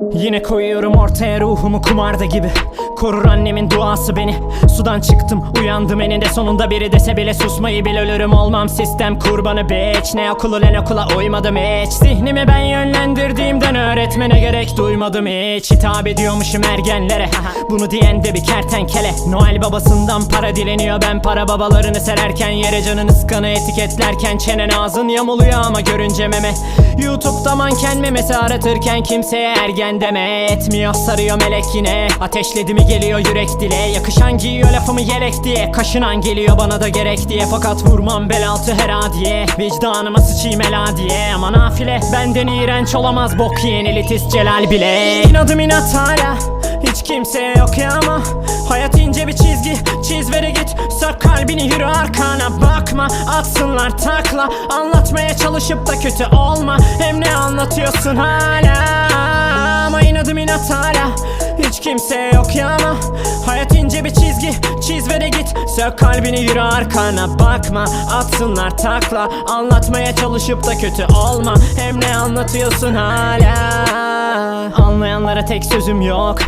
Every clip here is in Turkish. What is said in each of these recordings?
Yine koyuyorum ortaya ruhumu kumarda gibi. Korur annemin duası beni. Sudan çıktım uyandım eninde sonunda. Biri dese bile susmayı bil ölürüm. Olmam sistem kurbanı bitch. Ne okulu ne okula uymadım hiç. Zihnimi ben yönlendirdiğimden öğretmene gerek duymadım hiç. Hitap ediyormuşum ergenlere. Bunu diyen de bir kertenkele. Noel babasından para dileniyor. Ben para babalarını sererken Yere canın ıskanı etiketlerken Çenen ağzın yamuluyor ama görünce meme. Youtube'da manken memesi aratırken kimseye ergen deme Etmiyor sarıyor melek yine. Ateşledi mi geliyor yürek dile. Yakışan giyiyor lafımı yelek diye. Kaşınan geliyor bana da gerek diye. Fakat vurmam bel altı her adiye Vicdanıma sıçayım ela diye. Ama nafile benden iğrenç olamaz Bok yiyen elitist Celal bile. İnadım inat hala hiç kimse yok ya ama. Hayat ince bir çizgi Çiz veri git. Sök kalbini yürü arkana bakma. Atsınlar takla Anlatmaya çalışıp da kötü olma. Hem ne anlatıyorsun hala Ama inadım inat hala. Hiç kimse yok ya ama Hayat ince bir çizgi. Çiz ve de git. Sök kalbini yürü arkana. Bakma. Atsınlar takla. Anlatmaya çalışıp da kötü olma. Hem ne anlatıyorsun hala? Anlayanlara tek sözüm yok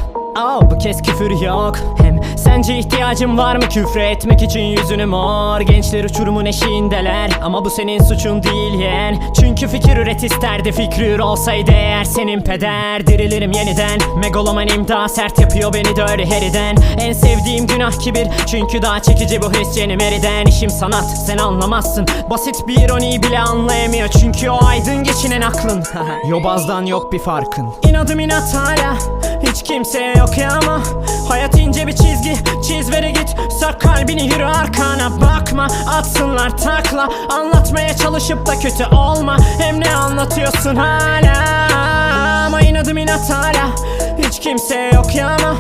Oh, bu kez küfür yok. Hem sence ihtiyacın var mı? Küfre etmek için yüzünü mor. Gençler uçurumun eşiğindeler. Ama bu senin suçun değil yeğen. Çünkü fikir üret isterdi. Fikri ür olsaydı eğer senin peder. Dirilirim yeniden. Megalomanim daha sert yapıyor beni öyle heriden. En sevdiğim günah kibir. Çünkü daha çekici bu his yeni meriden İşim sanat sen anlamazsın. Basit bir ironiyi bile anlayamıyor. Çünkü o aydın geçinen aklın. Yobazdan yok bir farkın. İnadım inat hala hiç kimse yok ya ama Hayat ince bir çizgi. Çiz veri git. Sök kalbini yürü arkana. Bakma Atsınlar takla. Anlatmaya çalışıp da kötü olma. Hem ne anlatıyorsun hala? Ama inadım inat hala. Hiç kimse yok ya ama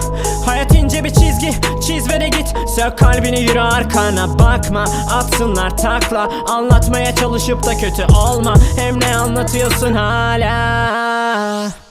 Hayat ince bir çizgi. Çiz ve git. Sök kalbini yürü arkana. Bakma Atsınlar takla. Anlatmaya çalışıp da kötü olma. Hem ne anlatıyorsun hala